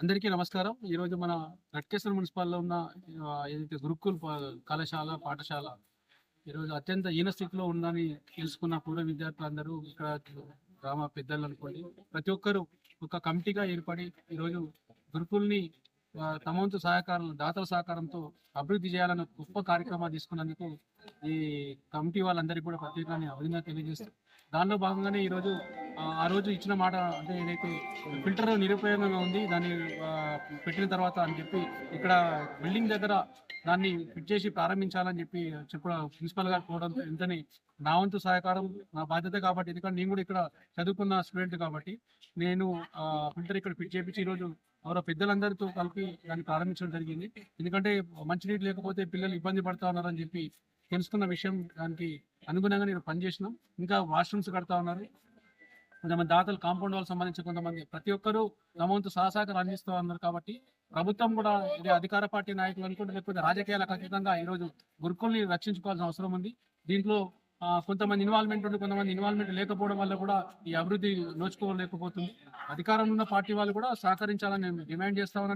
అందరికీ నమస్కారం. ఈరోజు మన రట్కేశ్వర మున్సిపాల్లో ఉన్న ఏదైతే గురుకుల్ కళాశాల పాఠశాల ఈరోజు అత్యంత హీన స్థితిలో ఉందని తెలుసుకున్న పూర్వ విద్యార్థులందరూ ఇక్కడ గ్రామ పెద్దలు అనుకోండి. ప్రతి ఒక్కరు ఒక కమిటీగా ఏర్పడి ఈరోజు గురుకుల్ని ఆ, తమ వంతు సహకారం దాతల సహకారంతో అభివృద్ధి చేయాలని గొప్ప కార్యక్రమాలు తీసుకున్నందుకు ఈ కమిటీ వాళ్ళందరికీ కూడా ప్రత్యేకంగా అభినందన తెలియజేస్తూ దానిలో భాగంగానే ఈరోజు ఆ, ఆ రోజు ఇచ్చిన మాట అంటే ఏదైతే ఫిల్టర్ నిరుపయోగంగా ఉంది దాన్ని పెట్టిన తర్వాత అని చెప్పి ఇక్కడ బిల్డింగ్ దగ్గర దాన్ని ఫిట్ చేసి ప్రారంభించాలని చెప్పి చెప్ప ప్రిన్సిపల్ గారు కోవడంతో వెంటనే నా వంతు సహకారం నా బాధ్యత కాబట్టి ఎందుకంటే నేను కూడా ఇక్కడ చదువుకున్న స్టూడెంట్ కాబట్టి నేను ఆ ఫిల్టర్ ఇక్కడ ఫిట్ చేపించి ఈరోజు ఎవరో పెద్దలందరితో కలిపి దాన్ని ప్రారంభించడం జరిగింది. ఎందుకంటే మంచినీటి లేకపోతే పిల్లలు ఇబ్బంది పడతా ఉన్నారని చెప్పి తెలుసుకున్న విషయం దానికి అనుగుణంగా నేను పనిచేసినాం. ఇంకా వాష్రూమ్స్ కడతా ఉన్నారు. కొంతమంది దాతలు కాంపౌండ్ వాళ్ళకి సంబంధించి కొంతమంది ప్రతి ఒక్కరూ తమవంతు సహసాకారం అందిస్తూ ఉన్నారు కాబట్టి ప్రభుత్వం కూడా ఇది అధికార పార్టీ నాయకులు అనుకుంటే లేకపోతే రాజకీయాలకు అతీతంగా ఈరోజు గురుకుల్ని రక్షించుకోవాల్సిన అవసరం ఉంది. దీంట్లో కొంతమంది ఇన్వాల్వ్మెంట్ ఉండి కొంతమంది ఇన్వాల్వ్మెంట్ లేకపోవడం వల్ల కూడా ఈ అభివృద్ధి నోచుకోలేకపోతుంది. అధికారంలో ఉన్న పార్టీ వాళ్ళు కూడా సహకరించాలని నేను డిమాండ్ చేస్తా